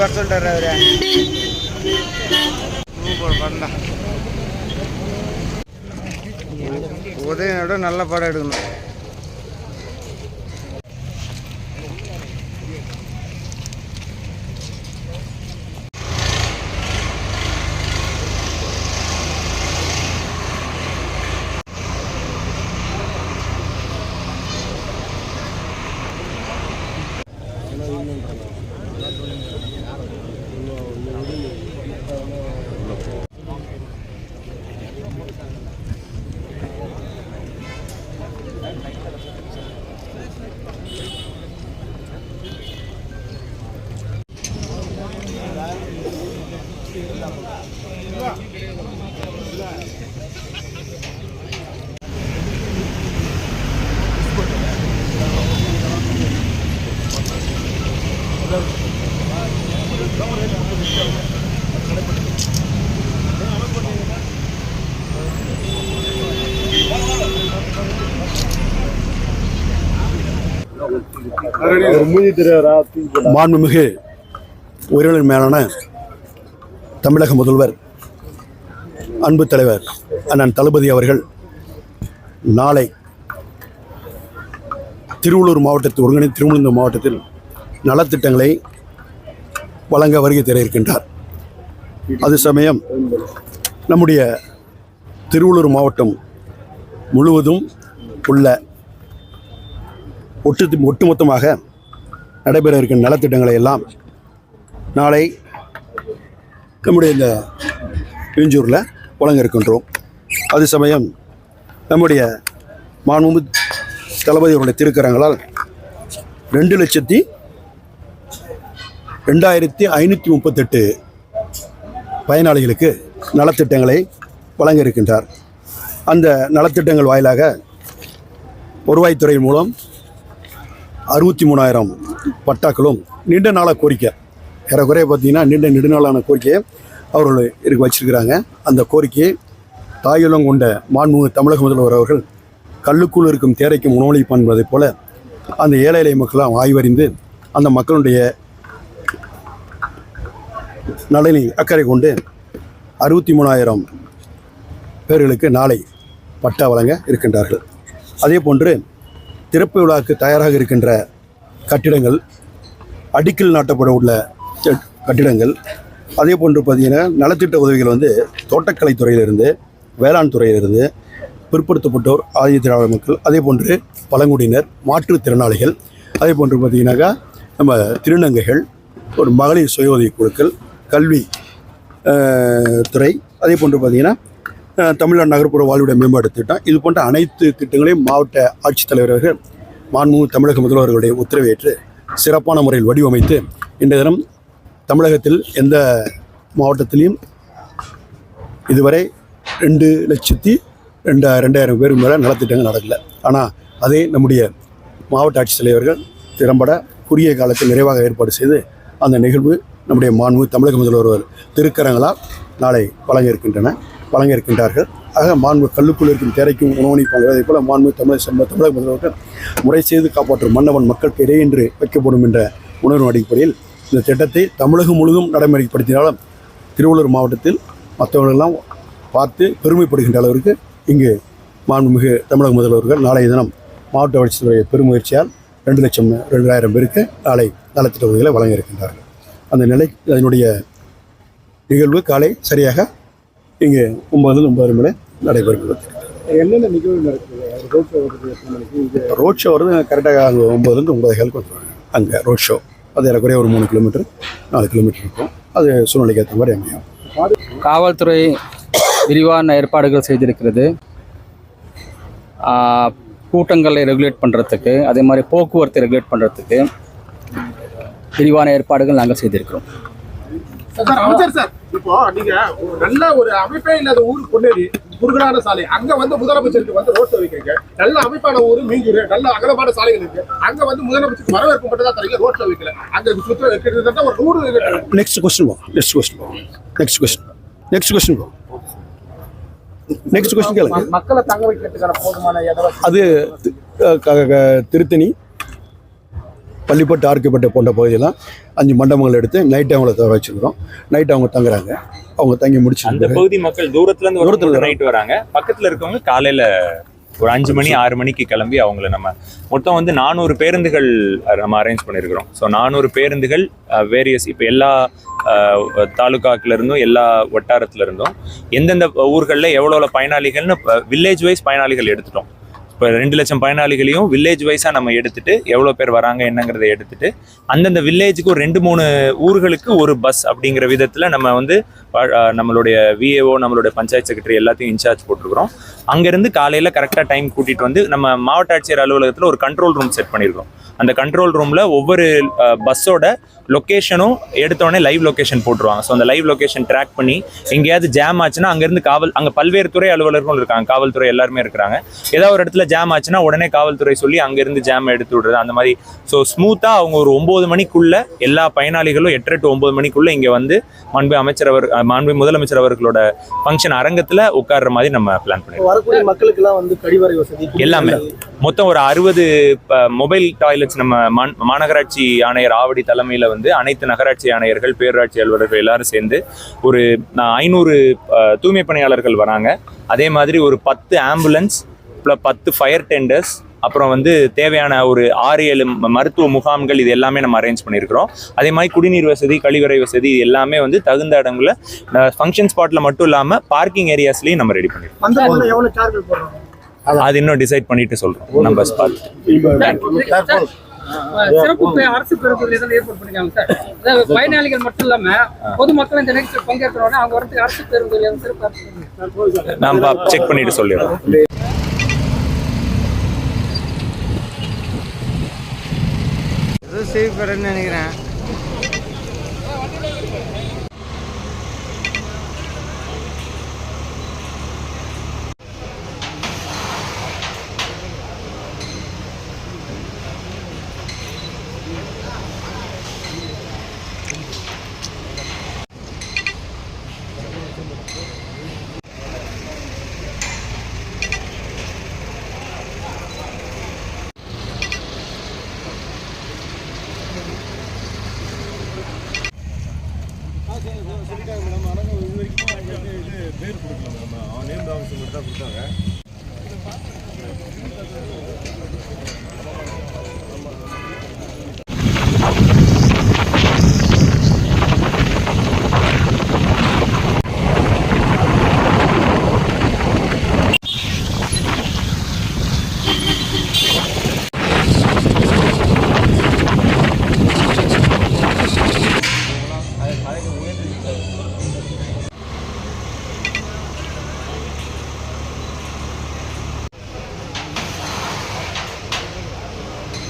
வர சொல்லிட்டாரு அவரு. சூப்பர் படம் தான் உதயனோட நல்ல படம் எடுக்கணும். மாண்புமிகு உயிரிழர் மேலான தமிழக முதல்வர் அன்பு தலைவர் அண்ணன் தளபதி அவர்கள் நாளை திருவள்ளூர் மாவட்டத்தில் ஒருங்கிணைந்த திருவனந்தபுரம் மாவட்டத்தில் நலத்திட்டங்களை வழங்க வருகை தர இருக்கின்றார். அது சமயம் நம்முடைய திருவள்ளூர் மாவட்டம் முழுவதும் உள்ள ஒட்டு ஒட்டுமொத்தமாக நடைபெற இருக்கின்ற நலத்திட்டங்களை எல்லாம் நாளை நம்முடைய இந்த இஞ்சூரில் வழங்க இருக்கின்றோம் அது சமயம் நம்முடைய மாண்பு தளபதி அவருடைய திருக்கரங்களால் ரெண்டு லட்சத்தி ரெண்டாயிரத்தி ஐநூற்றி முப்பத்தெட்டு பயனாளிகளுக்கு நலத்திட்டங்களை வழங்க இருக்கின்றார் அந்த நலத்திட்டங்கள் வாயிலாக வருவாய்த்துறை மூலம் அறுபத்தி மூணாயிரம் பட்டாக்களும் நீண்ட நாளாக கோரிக்கை. ஏறக்குறைய பார்த்தீங்கன்னா நீண்ட நெடுநாளான கோரிக்கையை அவர்கள் இருக்க வச்சிருக்கிறாங்க. அந்த கோரிக்கையை தாயுலம் கொண்ட மாண்புமிகு தமிழக முதல்வர் அவர்கள் கல்லுக்குள் இருக்கும் தேரைக்கும் உணவளிப்பான் என்பதைப் போல அந்த ஏழை இலை மக்களும் ஆய்வறிந்து அந்த மக்களுடைய நலனில் அக்கறை கொண்டு அறுபத்தி மூணாயிரம் பேர்களுக்கு நாளை பட்டா வழங்க இருக்கின்றார்கள். அதே போன்று திறப்பு விழாவுக்கு தயாராக இருக்கின்ற கட்டிடங்கள் அடிக்கல் நாட்டப்பட உள்ள கட்டிடங்கள் அதே போன்று பார்த்தீங்கன்னா நலத்திட்ட உதவிகள் வந்து தோட்டக்கலை துறையிலிருந்து வேளாண் துறையிலிருந்து பிற்படுத்தப்பட்டோர் ஆதிதிராவிட மக்கள் அதே போன்று பழங்குடியினர் மாற்றுத்திறனாளிகள் அதே போன்று பார்த்தீங்கன்னாக்கா நம்ம திருநங்கைகள் ஒரு மகளிர் சுய உதவிக் குழுக்கள் கல்வி துறை அதே போன்று பார்த்திங்கன்னா தமிழ்நாடு நகர்ப்புற வாழ்விட மேம்பாடு திட்டம். இது போன்ற அனைத்து திட்டங்களையும் மாவட்ட ஆட்சித்தலைவர்கள் மாண்புமிகு தமிழக முதல்வர்களுடைய உத்தரவேற்று சிறப்பான முறையில் வடிவமைத்து இன்றைய தினம் தமிழகத்தில் எந்த மாவட்டத்திலையும் இதுவரை ரெண்டு லட்சத்தி ரெண்டு ரெண்டாயிரம் பேருக்கு மேலே நலத்திட்டங்கள் நடக்கல. ஆனால் அதே நம்முடைய மாவட்ட ஆட்சித்தலைவர்கள் திறம்பட குறுகிய காலத்தில் நிறைவாக ஏற்பாடு செய்து அந்த நிகழ்வு நம்முடைய மாண்பு தமிழக முதல்வர் திருக்கரங்களால் நாளை வழங்க இருக்கின்றன. வழங்க இருக்கின்றார்கள் ஆக மாண்பு கல்லுக்குள் இருக்கும் தேரைக்கும் உணவளிப்பாங்க அதே போல மாண்பு தமிழக சம்ப தமிழக முதல்வர்கள் முறை செய்து காப்பாற்றும் மன்னவன் மக்கள் பெரிய என்று வைக்கப்படும் என்ற உணர்வு அடிப்படையில் இந்த திட்டத்தை தமிழகம் முழுவதும் நடைமுறைப்படுத்தினாலும் திருவள்ளூர் மாவட்டத்தில் மற்றவர்களெல்லாம் பார்த்து பெருமைப்படுகின்ற அளவிற்கு இங்கு மாண்புமிகு தமிழக முதல்வர்கள் நாளைய தினம் மாவட்ட வளர்ச்சித்துறை பெருமுயற்சியால் ரெண்டு லட்சம் ரெண்டாயிரம் பேருக்கு நாளை நலத்திட்ட உதவிகளை வழங்க இருக்கின்றார்கள் அந்த நிலை அதனுடைய நிகழ்வு காலை சரியாக இங்கு ஒன்பது ஒன்பது மணி நடைபெறுகிறது என்னென்ன நிகழ்வு நடக்குது? ரோட் ஷோ வருது கரெக்டாக அங்கே ஒம்பதுலேருந்து ஒன்பது காலுக்கு வந்துடுவாங்க அங்கே ரோட் ஷோ அது ஏறக்குறைய ஒரு மூணு கிலோமீட்டர் நாலு கிலோமீட்டர் இருக்கும். அது சூழ்நிலைக்கு ஏற்ற மாதிரி அமையும். காவல்துறை விரிவான ஏற்பாடுகள் செய்திருக்கிறது. கூட்டங்களை ரெகுலேட் பண்ணுறதுக்கு அதே மாதிரி போக்குவரத்தை ரெகுலேட் பண்ணுறதுக்கு விரிவான ஏற்பாடுகள் நாங்கள் செய்திருக்கிறோம். சார் இப்போ நீங்க ஒரு நல்ல ஒரு அமைப்பே இல்லாத ஊர் பொன்னேரி குறுகலான சாலை. அங்க வந்து முதலமைச்சருக்கு வந்து ரோட் வைக்கிறீங்க. நல்ல அமைப்பான ஊர் மீங்கூர் நல்ல அகலமான சாலைகள் இருக்கு. அங்க வந்து முதலமைச்சருக்கு வரவேற்பு மட்டும் தான் தரீங்க ரோட்ல வைக்கல. அங்க சுத்த கிட்டத்தட்ட ஒரு நூறு நெக்ஸ்ட் கொஸ்டின் போ நெக்ஸ்ட் கொஸ்டின் போ நெக்ஸ்ட் கொஸ்டின் நெக்ஸ்ட் கொஸ்டின் போ நெக்ஸ்ட் கொஸ்டின் கேளுங்க. மக்களை தங்க வைக்கிறதுக்கான போதுமான இடம் அது தி- க- க- திருத்தணி. பள்ளிப்பட்டு ஆர்க்கப்பட்டு போன்ற பகுதியெல்லாம் அஞ்சு மண்டபங்கள் எடுத்து நைட்டு அவங்கள தர வச்சுருக்கிறோம். நைட்டு அவங்க தங்குறாங்க. அவங்க தங்கி அந்த முடிச்சு பகுதி மக்கள் தூரத்துல இருந்து தூரத்துல. நைட் வராங்க. பக்கத்துல இருக்கவங்க காலையில ஒரு அஞ்சு மணி ஆறு மணிக்கு கிளம்பி அவங்கள நம்ம மொத்தம் வந்து நானூறு பேருந்துகள் நம்ம அரேஞ்ச் பண்ணியிருக்கிறோம் ஸோ நானூறு பேருந்துகள் வேரியஸ் இப்போ எல்லா இருந்தும் எல்லா வட்டாரத்துல இருந்தும் எந்தெந்த ஊர்களில் எவ்வளோ பயனாளிகள்னு வில்லேஜ் வைஸ் பயனாளிகள் எடுத்துட்டோம். இப்போ ரெண்டு லட்சம் பயனாளிகளையும் வில்லேஜ் வைஸாக நம்ம எடுத்துட்டு எவ்வளோ பேர் வராங்க என்னங்கிறத எடுத்துட்டு அந்தந்த வில்லேஜுக்கு ஒரு ரெண்டு மூணு ஊர்களுக்கு ஒரு பஸ் அப்படிங்கிற விதத்தில் நம்ம வந்து நம்மளுடைய விஏஓ நம்மளுடைய பஞ்சாயத்து செக்ரட்டரி எல்லாத்தையும் இன்சார்ஜ் போட்டிருக்கிறோம். அங்கேருந்து காலையில் கரெக்டாக டைம் கூட்டிகிட்டு வந்து நம்ம மாவட்ட ஆட்சியர் அலுவலகத்தில் ஒரு கண்ட்ரோல் ரூம் செட் பண்ணியிருக்கோம். அந்த கண்ட்ரோல் ரூமில் ஒவ்வொரு பஸ்ஸோட லொக்கேஷனும் எடுத்தோடனே லைவ் லொக்கேஷன் போட்டுருவாங்க. ஸோ அந்த லைவ் லொக்கேஷன் ட்ராக் பண்ணி எங்கேயாவது ஜாம் ஆச்சுன்னா அங்கேருந்து காவல் அங்கே பல்வேறு துறை அலுவலர்களும் இருக்காங்க. காவல்துறை எல்லாருமே இருக்கிறாங்க. ஏதாவது ஒரு இடத்துல ஜாம் ஆச்சுன்னா உடனே காவல்துறை சொல்லி அங்கேருந்து ஜாம் எடுத்து விடுறது. அந்த மாதிரி. ஸோ ஸ்மூத்தாக அவங்க ஒரு ஒம்பது மணிக்குள்ள எல்லா பயனாளிகளும் எட்டரை டு ஒம்பது மணிக்குள்ள இங்கே வந்து மாண்பு அமைச்சர் அவர் மாண்பு முதலமைச்சர் அவர்களோட ஃபங்க்ஷன் அரங்கத்தில் உட்கார்ற மாதிரி நம்ம பிளான் பண்ணிருக்கோம். வரக்கூடிய மக்களுக்கெல்லாம் வந்து கழிவறை வசதி எல்லாமே. மொத்தம் ஒரு அறுபது மொபைல் டாய்லெட்ஸ் நம்ம மாந- மாநகராட்சி ஆணையர் ஆவடி தலைமையில் வந்து அனைத்து நகராட்சி ஆணையர்கள் பேரூராட்சி அலுவலர்கள் எல்லாரும் சேர்ந்து ஒரு ஐநூறு தூய்மை பணியாளர்கள் வராங்க. அதே மாதிரி ஒரு பத்து ஆம்புலன்ஸ் ப்ளஸ் பத்து ஃபயர் டெண்டர்ஸ் அப்புறம் வந்து தேவையான ஒரு ஆறு ஏழு மருத்துவ முகாம்கள் இது எல்லாமே நம்ம அரேஞ்ச் பண்ணியிருக்கிறோம் அதே மாதிரி குடிநீர் வசதி கழிவறை வசதி இது எல்லாமே வந்து தகுந்த இடங்களில் ஃபங்க்ஷன் ஸ்பாட்டில் மட்டும் இல்லாமல் பார்க்கிங் ஏரியாஸ்லையும் நம்ம ரெடி பண்ணியிருக்கோம் அது இன்னும் டிசைட் பண்ணிட்டு சொல்றோம். நம்ம பார்த்து சிறப்பு பே- அரசு பேருந்துகள் எதாவது ஏற்பாடு பண்ணிருக்காங்க சார். அதாவது பயனாளிகள் மட்டும் இல்லாம பொதுமக்கள் இந்த நிகழ்ச்சியில் பங்கேற்கிறோன்னா அவங்க வரதுக்கு அரசு பேருந்துகள் எதாவது சிறப்பு அரசு பேருந்து. நம்ம செக் பண்ணிட்டு சொல்லிடுறோம். ஏதோ செய்யப்படுறேன்னு நினைக்கிறேன். சொல்லிட்டாங்க மேடம். ஆனால் இது வரைக்கும் இது பேர் கொடுக்கல மேடம். நேம் ஆஃபீஸ் மட்டும் தான் கொடுத்தாங்க.